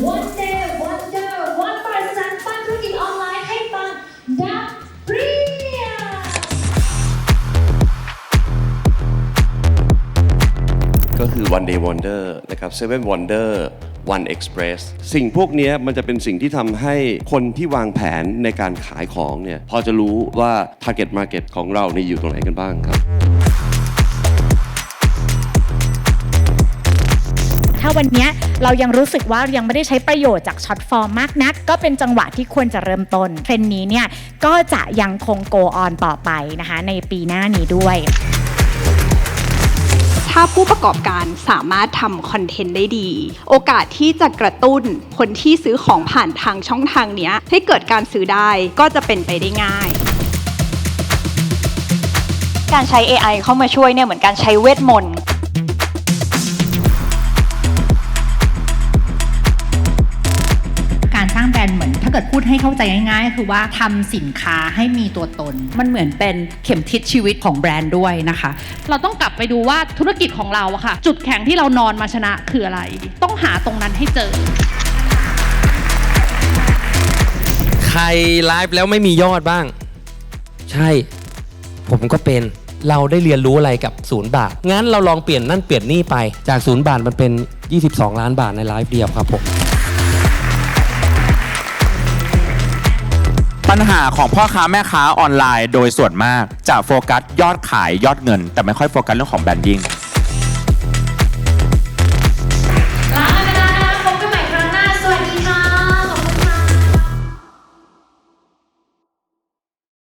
วันเดย์วอนเดอร์วันบริษันปั้นธุรกิจออนไลน์ให้ปังดับเรียก็คือวันเดย์วอนเดอร์นะครับเซเ Seven Wonder One Express สิ่งพวกนี้มันจะเป็นสิ่งที่ทำให้คนที่วางแผนในการขายของเนี่ย พอจะรู้ว่า Target Market ของเราเนี่อยู่ตรงไหนกันบ้างครับ ถ้าวันเนี้ยเรายังรู้สึกว่ายังไม่ได้ใช้ประโยชน์จากช็อตฟอร์มมากนัก ก็เป็นจังหวะที่ควรจะเริ่มต้นเทรนด์นี้เนี่ยก็จะยังคง go on ต่อไปนะคะในปีหน้านี้ด้วยถ้าผู้ประกอบการสามารถทำคอนเทนต์ได้ดี โอกาสที่จะกระตุ้นคนที่ซื้อของผ่านทางช่องทางเนี้ยให้เกิดการซื้อได้ก็จะเป็นไปได้ง่าย การใช้ AI เข้ามาช่วยเนี่ยเหมือนการใช้เวทมนต์าเกิดพูดให้เข้าใจง่ายๆก็คือว่าทำสินค้าให้มีตัวตน มันเหมือนเป็นเข็มทิศชีวิตของแบรนด์ด้วยนะคะ เราต้องกลับไปดูว่าธุรกิจของเราอะค่ะ จุดแข็งที่เรานอนมาชนะคืออะไร ต้องหาตรงนั้นให้เจอ ใครไลฟ์แล้วไม่มียอดบ้าง ใช่ ผมก็เป็นเราได้เรียนรู้อะไรกับศูนย์บาท งั้นเราลองเปลี่ยนนั่นเปลี่ยนนี่ไป จากศูนย์บาทมันเป็น 22 ล้านบาทในไลฟ์เดียวครับผม ปัญหาของพ่อค้าแม่ค้าออนไลน์ โดยส่วนมากจะโฟกัสยอดขายยอดเงิน แต่ไม่ค่อยโฟกัสเรื่องของแบรนดิ้ง